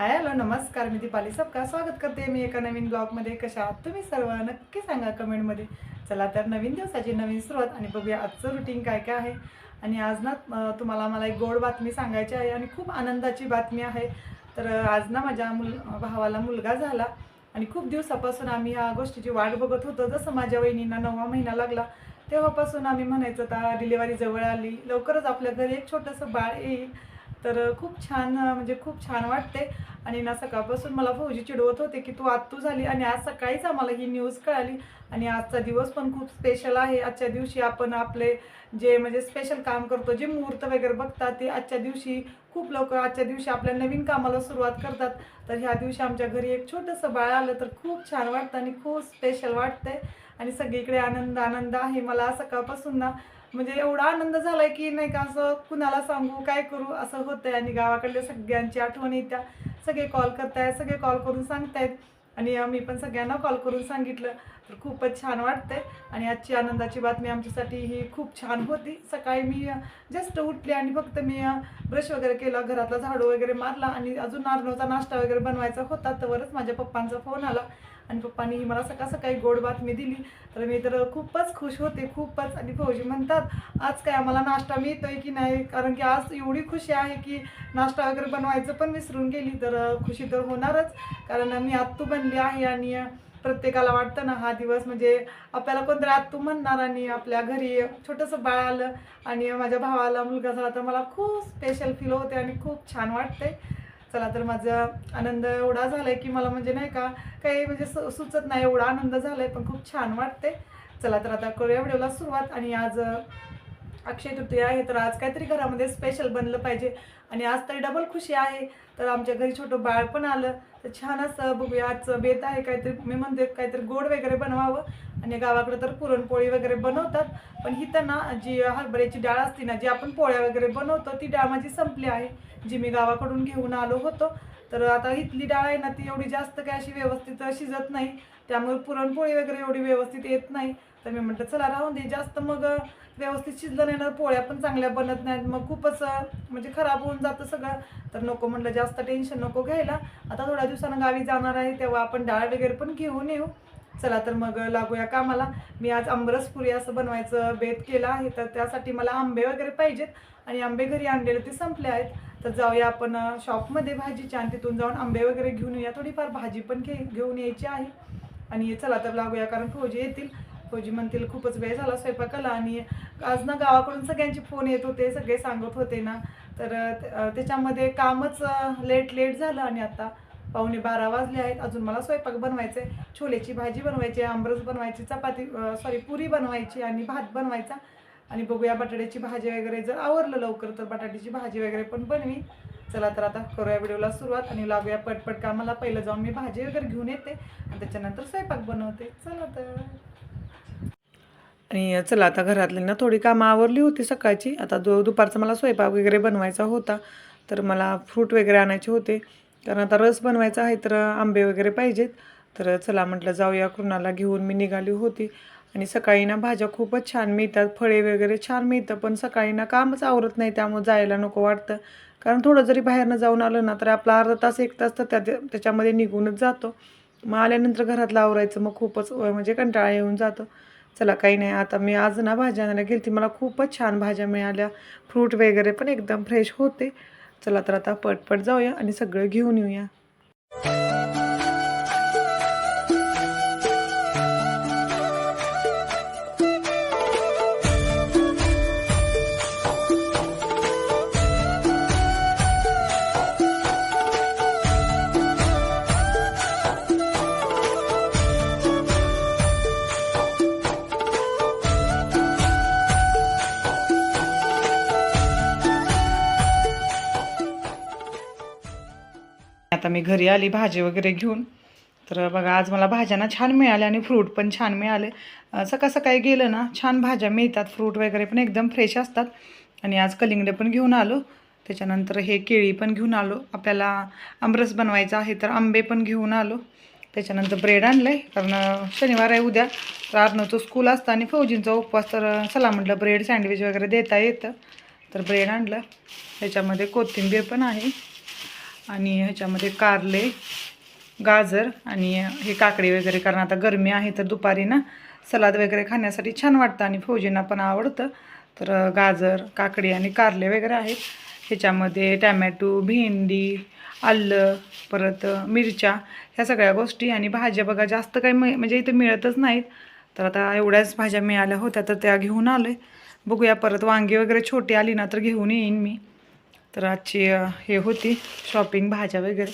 Hi hello नमस्कार मी दीपाली सबका. स्वागत करते मी एका नवीन ब्लॉगमध्ये. कशा आहात तुम्ही सर्व? नक्की सांगा कमेंटमध्ये. चला तर नवीन दिवसाची नवीन सुरुवात आणि बघूया आजचं रुटीन काय काय आहे. आणि आज ना तुम्हाला मला एक गोड बातमी सांगायची आहे आणि खूप आनंदाची बातमी आहे. तर आज ना माझ्या मुल भावाला मुलगा झाला आणि खूप दिवसापासून आम्ही ह्या गोष्टीची वाट बघत होतो. जसं माझ्या वहिनींना नववा महिना लागला तेव्हापासून आम्ही म्हणायचं आता डिलिव्हरी जवळ आली. लवकरच आपल्या घरी एक छोटंसं बाळ येईल. तर खूप छान म्हणजे खूप छान वाटते आणि ना सकाळपासून मला फौजी चिडवत होते की तू आत्तू झाली आणि आज सकाळीच आम्हाला ही न्यूज कळाली. आणि आजचा दिवस पण खूप स्पेशल आहे. आजच्या दिवशी आपण आपले जे म्हणजे स्पेशल काम करतो जे मुहूर्त वगैरे बघतात ते आजच्या दिवशी खूप लोक आजच्या दिवशी आपल्या नवीन कामाला सुरुवात करतात. तर ह्या दिवशी आमच्या घरी एक छोटंसं बाळ आलं तर खूप छान वाटतं आणि खूप स्पेशल वाटतंय. आणि सगळीकडे आनंद आनंद आहे. मला सकाळपासून ना म्हणजे एवढा आनंद झालाय की नाही का असं कुणाला सांगू काय करू असं होतंय. आणि गावाकडल्या सगळ्यांची आठवण येत्या. सगळे कॉल करतायत सगळे कॉल करून सांगतायत. आणि मी पण सगळ्यांना कॉल करून सांगितलं. तर खूपच छान वाटतंय. आणि आजची आनंदाची बातमी आमच्यासाठी ही खूप छान होती. सकाळी मी जस्ट उठले आणि फक्त मी ब्रश वगैरे केला घरातला झाडू वगैरे मारला. आणि अजून नारळचा नाश्ता वगैरे बनवायचा होता. तरच माझ्या पप्पांचा फोन आला. आणि पप्पानी ही मला सकाळ सकाळी गोड बातमी दिली. तर मी तर खूपच खुश होते खूपच. आणि फौजी म्हणतात आज काय आम्हाला नाश्ता मिळतोय की नाही? कारण की आज एवढी खुशी आहे की नाश्ता वगैरे बनवायचं पण विसरून गेली तर खुशी तर होणारच. कारण मी आत्तू बनली आहे आणि प्रत्येकाला वाटतं ना हा दिवस म्हणजे आपल्याला कोणतरी आत्तू म्हणणार आणि आपल्या घरी छोटंसं बाळ आलं आणि माझ्या भावाला मुलगा झाला तर मला खूप स्पेशल फील होते आणि खूप छान वाटते चला तर माझा आनंद एवढा झालाय की मला म्हणजे नाही का काही म्हणजे सुचत नाही एवढा आनंद झालाय पण खूप छान वाटते चला तर आता करूया व्हिडिओला सुरुवात आणि आज अक्षय तृतीया आहे तर आज काहीतरी घरामध्ये स्पेशल बनलं पाहिजे. आणि आज तरी डबल खुशी आहे. तर आमच्या घरी छोटं बाळ पण आलं. तर छान असं बघूया आजचं बेत आहे काहीतरी मी म्हणते काहीतरी गोड वगैरे बनवावं. आणि गावाकडे तर पुरणपोळी वगैरे बनवतात. पण हिथं ना जी हरभऱ्याची डाळ असते ना जी आपण पोळ्या वगैरे बनवतो ती डाळ माझी संपली आहे. जी मी गावाकडून घेऊन आलो होतो. तर आता इथली डाळ आहे ना ती एवढी जास्त काय अशी व्यवस्थित शिजत नाही. त्यामुळे पुरणपोळी वगैरे एवढी व्यवस्थित येत नाही. तर मी म्हटलं चला राहून दे. जास्त मग व्यवस्थित शिजलं नाही ना पोळ्या पण चांगल्या बनत नाहीत. मग खूपच म्हणजे खराब होऊन जातं सगळं. तर नको म्हटलं जास्त टेन्शन नको घ्यायला. आता थोड्या दिवसानं गावी जाणार आहे तेव्हा आपण डाळ वगैरे पण घेऊन येऊ. चला तर मग लागूया कामाला. मी आज अंबरसपुरी असं बनवायचं बेत केलं आहे तर त्यासाठी मला आंबे वगैरे पाहिजेत. आणि आंबे घरी आणलेले ते संपले आहेत. तर जाऊया आपण शॉपमध्ये भाजीच्या आणि तिथून जाऊन आंबे वगैरे घेऊन येऊया. थोडीफार भाजी पण घे घेऊन यायची आहे. आणि चला तर लागूया कारण फौजी येतील. फौजी म्हणतील खूपच वेळ झाला स्वयंपाकाला आणि आज ना गावाकडून सगळ्यांचे फोन येत होते सगळे सांगत होते ना. तर त्याच्यामध्ये कामच लेट लेट झालं आणि आता पावणे बारा वाजले आहेत. अजून मला स्वयंपाक बनवायचा आहे छोलेची भाजी बनवायची आहे आंबरस बनवायची चपाती सॉरी पुरी बनवायची आणि भात बनवायचा. आणि बघूया बटाट्याची भाजी वगैरे जर आवरलं लवकर तर बटाट्याची भाजी वगैरे पण बनवी. चला तर आता करूया व्हिडिओला सुरुवात आणि लागूया पटपट कामाला. पहिलं जाऊन मी भाजी वगैरे घेऊन येते आणि त्याच्यानंतर स्वयंपाक बनवते. चला तर. आणि चला आता घरातली ना थोडी कामं आवरली होती सकाळची. आता दु दुपारचा मला स्वयंपाक वगैरे बनवायचा होता. तर मला फ्रूट वगैरे आणायचे होते. कारण आता रस बनवायचा आहे तर आंबे वगैरे पाहिजेत. तर चला म्हटलं जाऊया कृणाला घेऊन. मी निघाली होती. आणि सकाळी ना भाज्या खूपच छान मिळतात. फळे वगैरे छान मिळतं. पण सकाळी ना कामच आवरत नाही. त्यामुळे जायला नको वाटतं. कारण थोडं जरी बाहेरनं जाऊन आलं ना तर आपला अर्धा तास एक तास तर त्या त्याच्यामध्ये निघूनच जातो. मग आल्यानंतर घरातलं आवरायचं. मग खूपच म्हणजे कंटाळा येऊन जातो. चला काही नाही आता मी आज ना भाज्या आणायला गेली ती मला खूपच छान भाज्या मिळाल्या. फ्रूट वगैरे पण एकदम फ्रेश होते. चला तर आता पटपट जाऊया आणि सगळं घेऊन येऊया. आता मी घरी आली भाजी वगैरे घेऊन. तर बघा आज मला भाज्या ना छान मिळाल्या आणि फ्रूट पण छान मिळाले. सकाळ सकाळी गेलं ना छान भाज्या मिळतात फ्रूट वगैरे पण एकदम फ्रेश असतात. आणि आज कलिंगडे पण घेऊन आलो. त्याच्यानंतर हे केळी पण घेऊन आलो. आपल्याला आमरस बनवायचा आहे तर आंबे पण घेऊन आलो. त्याच्यानंतर ब्रेड आणलं आहे कारण शनिवार आहे उद्या. तर आर्नवचं स्कूल असतं आणि फौजींचा उपवास. तर चला म्हटलं ब्रेड सँडविच वगैरे देता येतं. तर ब्रेड आणलं. त्याच्यामध्ये कोथिंबीर पण आहे. आणि ह्याच्यामध्ये कारले गाजर आणि हे काकडी वगैरे. कारण आता गरमी आहे तर दुपारी ना सलाद वगैरे खाण्यासाठी छान वाटतं आणि फौजींना पण आवडतं. तर गाजर काकडी आणि कारले वगैरे आहेत. ह्याच्यामध्ये टॅमॅटो भेंडी आलं परत मिरच्या ह्या सगळ्या गोष्टी. आणि भाज्या बघा जास्त काही म म्हणजे इथे मिळतच नाहीत. तर आता एवढ्याच भाज्या मिळाल्या होत्या तर त्या घेऊन आले बघूया परत वांगी वगैरे छोटी आली ना तर घेऊन येईन मी. तर आजची हे होती शॉपिंग भाज्या वगैरे.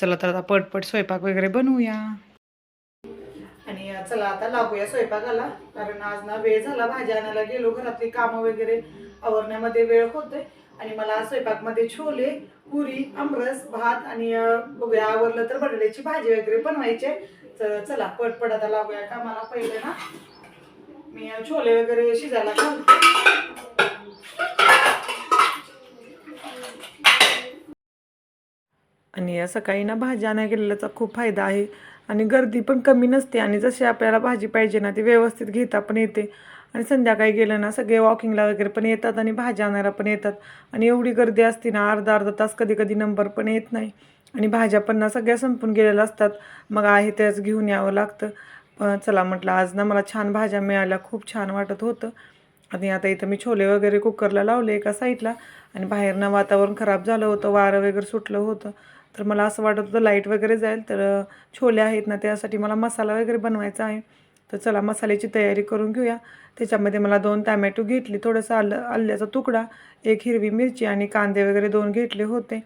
चला तर आता पटपट स्वयंपाक वगैरे बनवूया. आणि चला आता लागूया स्वयंपाकाला कारण आज ना वेळ झाला भाज्या आणायला गेलो घरातली कामं वगैरे आवरण्यामध्ये वेळ होते आणि मला स्वयंपाकमध्ये छोले पुरी आमरस भात आणि बघूया आवरलं तर बटाट्याची भाजी वगैरे बनवायचे तर चला पटपट आता लागूया कामाला. पहिलं ना मी छोले वगैरे शिजायला घालते. आणि या सकाळी ना भाज्या आणायला गेलेल्याचा खूप फायदा आहे. आणि गर्दी पण कमी नसते आणि जशी आपल्याला भाजी पाहिजे ना ती व्यवस्थित घेता पण येते. आणि संध्याकाळी गेलं ना सगळे वॉकिंगला वगैरे पण येतात आणि भाज्या आणायला पण येतात. आणि एवढी गर्दी असते ना अर्धा अर्धा तास कधी कधी नंबर पण येत नाही. आणि भाज्या पण ना सगळ्या संपून गेलेल्या असतात. मग आहे त्याच घेऊन यावं लागतं. पण चला म्हटलं आज ना मला छान भाज्या मिळाल्या खूप छान वाटत होतं. आणि आता इथं मी छोले वगैरे कुकरला लावले एका साईडला आणि बाहेरनं वातावरण खराब झालं होतं वारं वगैरे सुटलं होतं. तर मला असं वाटत होतं लाइट वगैरे जाईल तर छोले आहेत ना त्यासाठी मला मसाला वगैरे बनवायचा आहे. तर चला मसाल्याची तयारी करून घेऊया. त्याच्यामध्ये मला दोन टॅमॅटो घेतली थोडंसं आलं आल्याचा तुकडा एक हिरवी मिरची आणि कांदे वगैरे दोन घेतले होते.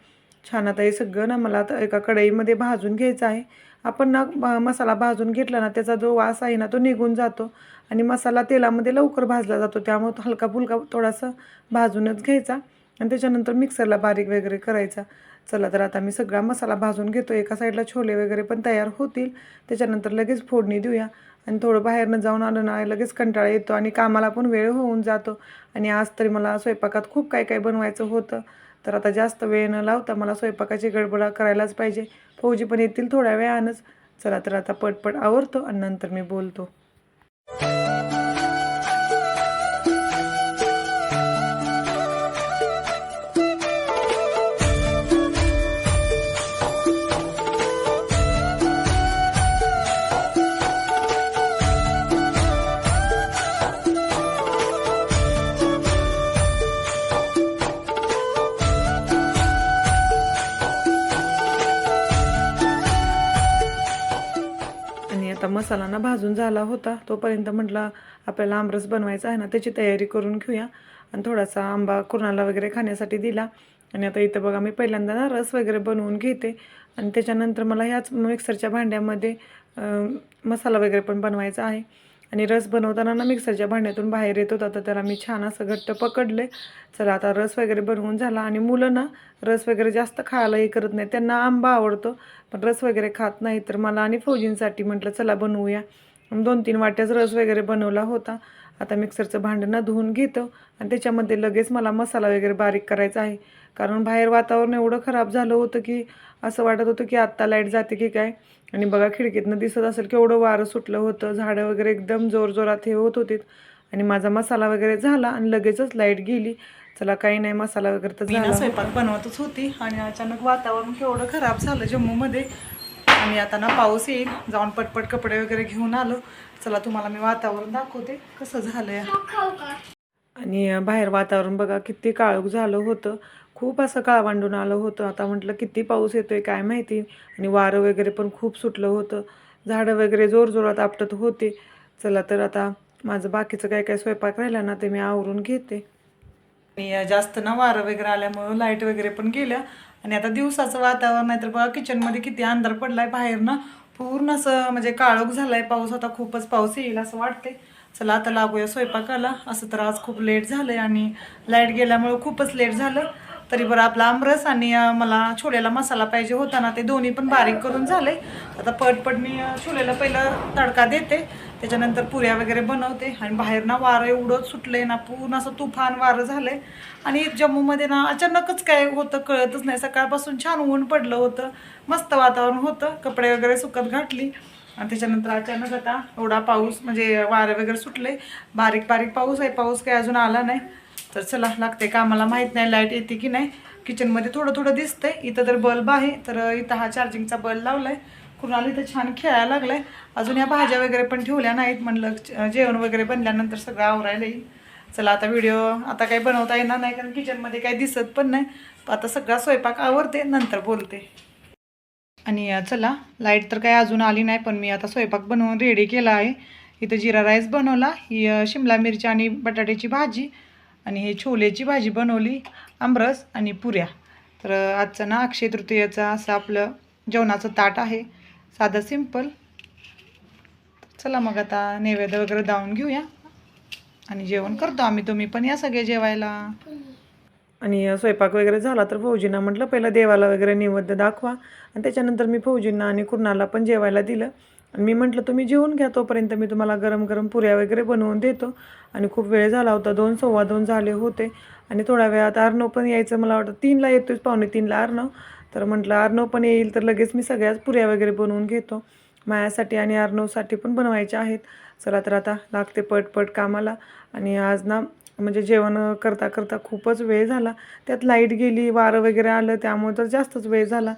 छान आता हे सगळं ना मला आता एका कढईमध्ये भाजून घ्यायचं आहे. आपण ना म- मसाला भाजून घेतला ना त्याचा जो वास आहे ना तो निघून जातो. आणि मसाला तेलामध्ये लवकर भाजला जातो. त्यामुळे तो हलका फुलका थोडासा भाजूनच घ्यायचा. आणि त्याच्यानंतर मिक्सरला बारीक वगैरे करायचा. चला तर आता मी सगळा मसाला भाजून घेतो एका साईडला छोले वगैरे पण तयार होतील. त्याच्यानंतर लगेच फोडणी देऊया. आणि थोडं बाहेरनं जाऊन आलं ना लगेच कंटाळा येतो आणि कामाला पण वेळ होऊन जातो. आणि आज तरी मला स्वयंपाकात खूप काय काय बनवायचं होतं. तर आता जास्त वेळ न लावता मला स्वयंपाकाची गडबड करायलाच पाहिजे. फौजी पण येतील थोड्या वेळानंच. चला तर आता पटपट आवरतो आणि नंतर मी बोलतो. मसाला ना भाजून झाला होता तोपर्यंत म्हटलं आपल्याला आमरस बनवायचा आहे ना त्याची तयारी करून घेऊया. आणि थोडासा आंबा कुणाला वगैरे खाण्यासाठी दिला. आणि आता इथं बघा मी पहिल्यांदा ना रस वगैरे बनवून घेते. आणि त्याच्यानंतर मला ह्याच मिक्सरच्या भांड्यामध्ये मसाला वगैरे पण बनवायचा आहे. आणि रस बनवताना ना मिक्सरच्या भांड्यातून बाहेर येत होता. तर त्याला मी छान असं घट्ट पकडले चला आता रस वगैरे बनवून झाला. आणि मुलं ना रस वगैरे जास्त खायला हे करत नाही त्यांना आंबा आवडतो पण रस वगैरे खात नाही तर मला आणि फौजींसाठी म्हटलं चला बनवूया. दोन तीन वाट्याच रस वगैरे बनवला होता. आता मिक्सरचं भांडं ना धुवून घेतो. आणि त्याच्यामध्ये लगेच मला मसाला वगैरे बारीक करायचा आहे. कारण बाहेर वातावरण एवढं खराब झालं होतं की असं वाटत होतं की आत्ता लाइट जाते की काय. आणि बघा खिडकीतनं दिसत असेल केवढं वारं सुटलं होतं. झाडं वगैरे एकदम जोरजोरात हे होत होते आणि माझा मसाला वगैरे झाला आणि लगेचच लाइट गेली. चला काही नाही मसाला वगैरे तर झाला. स्वयंपाक बनवतच होती आणि अचानक वातावरण केवढं खराब झालं जम्मूमध्ये. आणि आता ना पाऊस येईल. जाऊन पटपट कपडे वगैरे घेऊन आलो. चला तुम्हाला मी वातावरण दाखवते. कसं झालंय? आणि बाहेर वातावरण बघा किती काळोख झालं होतं. खूप असं काळवांडून आलं होतं. आता म्हटलं किती पाऊस येतोय काय माहिती? आणि वारं वगैरे पण खूप सुटलं होतं. झाडं वगैरे जोरजोरात आपटत होते. चला तर आता माझं बाकीचं काय काय स्वयंपाक राहिला ना ते मी आवरून घेते. आणि जास्त ना वारं वगैरे आल्यामुळं लाइट वगैरे पण गेल्या. आणि आता दिवसाचं वातावरण आहे तर बघा किचनमध्ये किती अंधार पडलाय बाहेर ना. पूर्ण असं म्हणजे काळोख झाला आहे पाऊस आता खूपच पाऊस येईल असं वाटते चला आता लागूया स्वयंपाकाला. असं तर आज खूप लेट झालंय आणि लाइट गेल्यामुळं खूपच लेट झालं. तरी बरं आपला आमरस आणि मला छोल्याला मसाला पाहिजे होता ना ते दोन्ही पण बारीक करून झाले आता पटपट मी छोल्याला पहिलं तडका देते. त्याच्यानंतर पुऱ्या वगैरे बनवते आणि बाहेर ना वारं एवढं सुटलंय ना पूर्ण असं तुफान वारं झालंय. आणि जम्मूमध्ये ना अचानकच काय होतं कळतच नाही. सकाळपासून छान ऊन पडलं होतं मस्त वातावरण होतं कपडे वगैरे सुकत घातली. आणि त्याच्यानंतर अचानक आता एवढा पाऊस म्हणजे वारे वगैरे सुटले बारीक बारीक पाऊस आहे पाऊस काही अजून आला नाही. तर चला लागते का आम्हाला माहीत नाही लाइट येते की नाही. किचनमध्ये थोडं थोडं दिसतंय. इथं तर बल्ब आहे. तर इथं हा चार्जिंगचा बल्ब लावलाय. कुणाला इथं छान खेळायला लागलाय. अजून या भाज्या वगैरे पण ठेवल्या नाहीत. म्हणलं जेवण वगैरे बनल्यानंतर सगळं आवरायला येईल. चला आता व्हिडिओ आता काही बनवता येणार नाही कारण किचनमध्ये काही दिसत पण नाही. आता सगळा स्वयंपाक आवरते नंतर बोलते. आणि चला लाइट तर काही अजून आली नाही पण मी आता स्वयंपाक बनवून रेडी केला आहे. इथं जिरा राईस बनवला. ही शिमला मिरची आणि बटाट्याची भाजी. आणि हे छोलेची भाजी बनवली आमरस आणि पुऱ्या. तर आजचा आजचं ना अक्षय तृतीयाचा असं आपलं जेवणाचं ताट आहे. साधं सिंपल चला मग आता नैवेद्य वगैरे दावून घेऊया आणि जेवण करतो आम्ही. तुम्ही पण या सगळे जेवायला. आणि स्वयंपाक वगैरे झाला तर फौजींना म्हटलं पहिलं देवाला वगैरे नैवेद्य दाखवा. आणि त्याच्यानंतर मी फौजींना आणि कुर्णाला पण जेवायला दिलं. आणि मी म्हटलं तुम्ही जेवून घ्या तोपर्यंत मी तुम्हाला गरम गरम पुऱ्या वगैरे बनवून देतो. आणि खूप वेळ झाला होता दोन सव्वा दोन झाले होते. आणि थोड्या वेळात अर्णव पण यायचं मला वाटतं तीनला येतोच पावणे तीनला अर्णव. तर म्हटलं अर्णव पण येईल तर लगेच मी सगळ्याच पुऱ्या वगैरे बनवून घेतो. मायासाठी आणि अर्णवसाठी पण बनवायच्या आहेत. चला तर आता लागते पटपट कामाला. आणि आज ना म्हणजे जेवण करता करता खूपच वेळ झाला. त्यात लाइट गेली वारं वगैरे आलं त्यामुळे तर जास्तच वेळ झाला.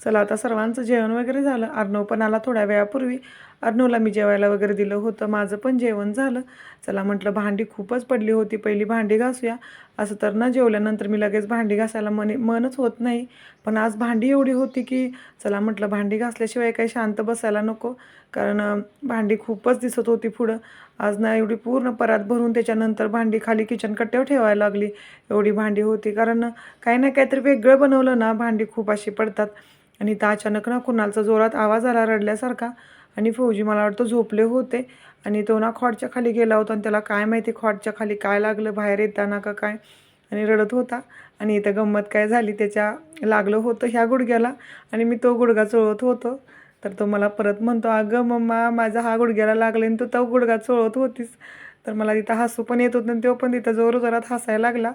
चला आता सर्वांचं जेवण वगैरे झालं. अर्णव पण आला थोड्या वेळापूर्वी. अर्णवला मी जेवायला वगैरे दिलं होतं. माझं पण जेवण झालं. चला म्हटलं भांडी खूपच पडली होती. पहिली भांडी घासूया. असं तर ना जेवल्यानंतर मी लगेच भांडी घासायला मन मनच होत नाही. पण आज भांडी एवढी होती की चला म्हटलं भांडी घासल्याशिवाय काही शांत बसायला नको. कारण भांडी खूपच दिसत होती पुढं. आज ना एवढी पूर्ण परात भरून त्याच्यानंतर भांडी खाली किचन कट्ट्यावर ठेवायला लागली. एवढी भांडी होती. कारण काही ना काहीतरी वेगळं बनवलं ना भांडी खूप अशी पडतात. आणि तर अचानक ना कुणालचा जोरात आवाज आला रडल्यासारखा. आणि फौजी मला वाटतं झोपले होते. आणि तो ना खॉटच्या खाली गेला होता आणि त्याला काय माहिती खॉटच्या खाली काय लागलं बाहेर येताना का काय? आणि रडत होता. आणि इथं गंमत काय झाली? त्याच्या लागलं होतं ह्या गुडघ्याला. आणि मी तो गुडघा चोळत होतो. तर तो मला परत म्हणतो अगं मम्मा माझा हा गुडघ्याला लागला आणि तू तो गुडघा चोळत होतीस. तर मला तिथं हसू पण येत होतं आणि तो पण तिथं जोर जोरात हसायला लागला.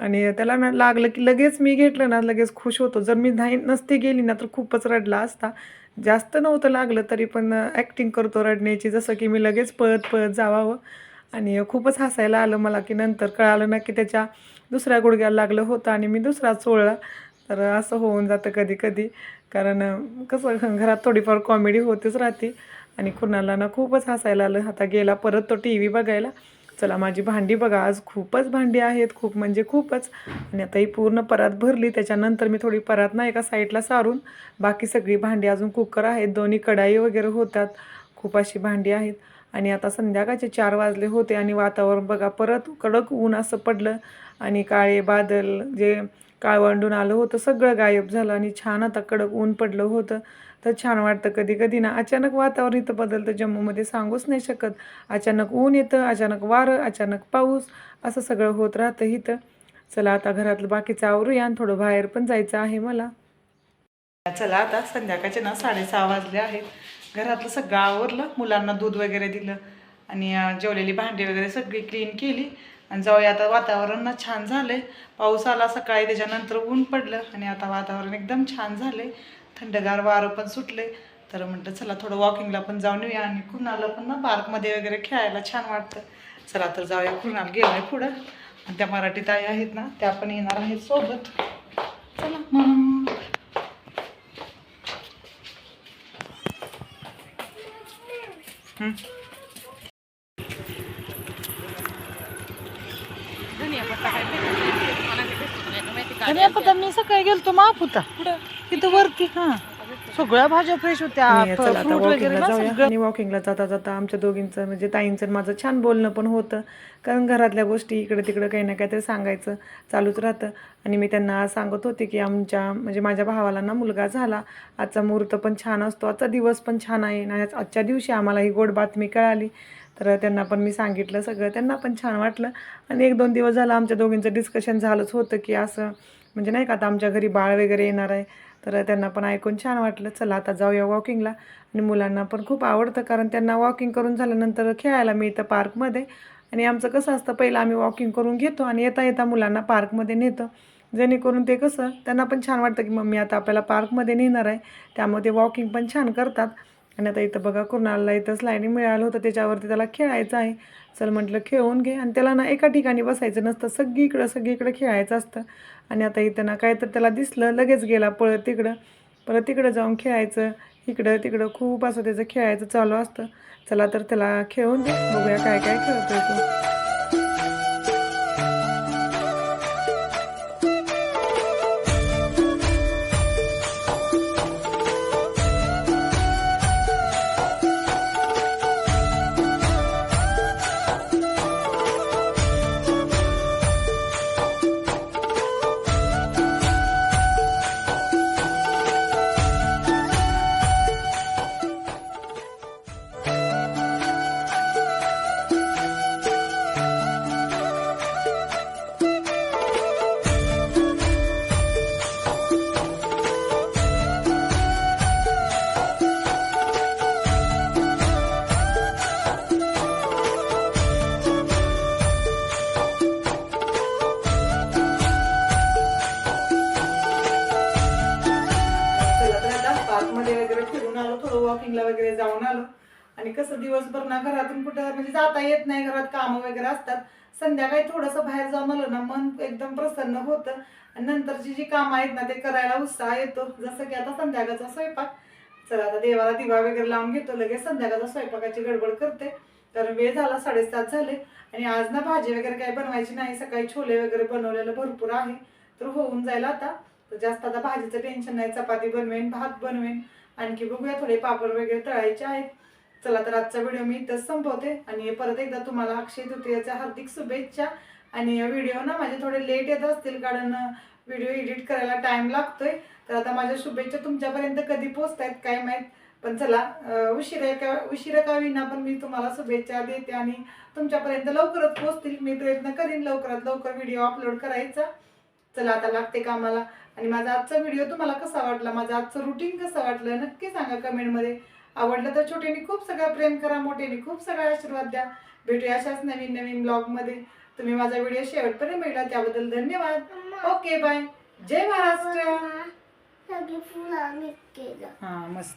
आणि त्याला ना लागलं की लगेच मी घेतलं ना लगेच खुश होतो. जर मी नाही नसती गेली ना तर खूपच रडला असता. जास्त नव्हतं लागलं तरी पण ॲक्टिंग करतो रडण्याची जसं की मी लगेच पळत पळत जावावं. आणि खूपच हसायला आलं मला की नंतर कळालं ना की त्याच्या दुसऱ्या गुडघ्याला लागलं होतं आणि मी दुसरा चोळला. तर असं होऊन जातं कधी कधी कारण कसं घरात थोडीफार कॉमेडी होतेच राहते. आणि कुणाला ना खूपच हसायला आलं. आता गेला परत तो टी व्ही बघायला. चला माझी भांडी बघा आज खूपच भांडी आहेत खूप म्हणजे खूपच. आणि आता ही पूर्ण परात भरली त्याच्यानंतर मी थोडी परात ना एका साईडला सारून बाकी सगळी भांडी अजून कुकर आहेत दोन्ही कढाई वगैरे होतात खूप अशी भांडी आहेत. आणि आता संध्याकाळचे चार वाजले होते आणि वातावरण बघा परत कडक ऊन असं पडलं आणि काळे बादल जे काळवंडून आलं होतं सगळं गायब झालं आणि छान आता कडक ऊन पडलं होतं. तर छान वाटतं कधी कधी ना. अचानक वातावरण इथं बदलतं जम्मूमध्ये सांगूच नाही शकत. अचानक ऊन येतं अचानक वारं अचानक पाऊस असं सगळं होत राहतं इथं. चला आता घरातलं बाकीचं आवरूया आणि थोडं बाहेर पण जायचं आहे मला. चला आता संध्याकाळचे ना साडेसहा वाजले आहेत. घरातलं सगळं आवरलं मुलांना दूध वगैरे दिलं आणि जेवलेली भांडी वगैरे सगळी क्लीन केली. आणि जाऊया आता वातावरण ना छान झालंय. पाऊस आला सकाळी त्याच्यानंतर ऊन पडलं आणि आता वातावरण एकदम छान झाले थंडगार वारं पण सुटले तर म्हटलं चला थोडं वॉकिंगला पण जाऊन येऊया आणि कुणाला पण ना पार्कमध्ये वगैरे खेळायला छान वाटतं. चला तर जाऊया कुणाला आहे पुढं. आणि त्या मराठी ताई आहेत ना त्या पण येणार आहेत सोबत. चला मग. हं. आणि आता मी सकाळी गेलतो महापुता तिथं वरती हा. सगळ्या भाज्या फ्रेश होत्या फ्रूट वगैरे आणि वॉकिंगला जाता जाता आमच्या दोघींचं म्हणजे ताईंचं आणि माझं छान बोलणं पण होतं. कारण घरातल्या गोष्टी इकडे तिकडे काही ना काहीतरी सांगायचं चालूच राहतं. आणि मी त्यांना सांगत होते की आमच्या म्हणजे माझ्या भावाला ना मुलगा झाला. आजचा मुहूर्त पण छान असतो. आजचा दिवस पण छान आहे. आणि आज- आजच्या दिवशी आम्हाला ही गोड बातमी कळाली. तर त्यांना पण मी सांगितलं सगळं. त्यांना पण छान वाटलं. आणि एक दोन दिवस झालं आमच्या दोघींचं डिस्कशन झालंच होतं की असं म्हणजे नाही का आता आमच्या घरी बाळ वगैरे येणार आहे तर त्यांना पण ऐकून छान वाटलं. चला आता जाऊया वॉकिंगला आणि मुलांना पण खूप आवडतं कारण त्यांना वॉकिंग करून झाल्यानंतर खेळायला मिळतं पार्कमध्ये आणि आमचं कसं असतं पहिलं आम्ही वॉकिंग करून घेतो आणि येता येता मुलांना पार्कमध्ये नेतो. जेणेकरून ते कसं त्यांना पण छान वाटतं की मम्मी आता आपल्याला पार्कमध्ये नेणार आहे. त्यामुळे ते वॉकिंग पण छान करतात. आणि आता इथं बघा कुणाला इथं स्लायडिंग मिळालं होतं त्याच्यावरती त्याला खेळायचं आहे. चल म्हटलं खेळून घे. आणि त्याला ना एका ठिकाणी बसायचं नसतं. सगळीकडं सगळीकडं खेळायचं असतं. आणि आता इथं ना काय तर त्याला दिसलं लगेच गेला पळत तिकडं. परत तिकडं जाऊन खेळायचं. इकडं तिकडं खूप असं त्याचं खेळायचं चालू असतं. चला तर त्याला खेळून घे. बघूया काय काय खेळतो तो. घरातून कुठं म्हणजे जाता येत नाही घरात कामं वगैरे असतात. संध्याकाळी थोडंसं बाहेर जाऊन आलो ना मन एकदम प्रसन्न होतं. आणि नंतरची जी कामं आहेत ना ते करायला उत्साह येतो. जसं की आता संध्याकाळचा स्वयंपाक. चला आता देवाला दिवा वगैरे लावून घेतो लगेच संध्याकाळचा स्वयंपाकाची गडबड करते. तर वेळ झाला साडेसात झाले. आणि आज ना भाजी वगैरे काही बनवायची नाही. सकाळी छोले वगैरे बनवलेलं भरपूर आहे. तर होऊन जाईल आता. तर जास्त आता भाजीचं टेन्शन नाही. चपाती बनवेन भात बनवेन. आणखी बघूया थोडे पापड वगैरे तळायचे आहेत. चला तर आजचा व्हिडिओ मी इथंच संपवते. आणि परत एकदा तुम्हाला अक्षय तृतीयाच्या हार्दिक शुभेच्छा. आणि व्हिडिओ ना माझे थोडे लेट येत असतील कारण व्हिडिओ एडिट करायला टाइम लागतोय. तर आता माझ्या शुभेच्छा तुमच्यापर्यंत कधी पोचतायत काय माहीत. पण चला उशिरा का उशिरा का विना पण मी तुम्हाला शुभेच्छा देते आणि तुमच्यापर्यंत लवकरच पोचतील मी प्रयत्न करीन लवकरात लवकर व्हिडिओ अपलोड करायचा. चला आता लागते कामाला. आणि माझा आजचा व्हिडिओ तुम्हाला कसा वाटला? माझं आजचं रुटीन कसं वाटलं? नक्की सांगा कमेंटमध्ये आवडलं तर छोट्याने खूप सगळं प्रेम करा मोठ्याने खूप सगळा आशीर्वाद द्या. भेटूया अशाच नवीन नवीन ब्लॉगमध्ये तुम्ही माझा व्हिडिओ शेवटपर्यंत बघितला त्याबद्दल धन्यवाद. ओके बाय जय महाराष्ट्र. हां मस्त.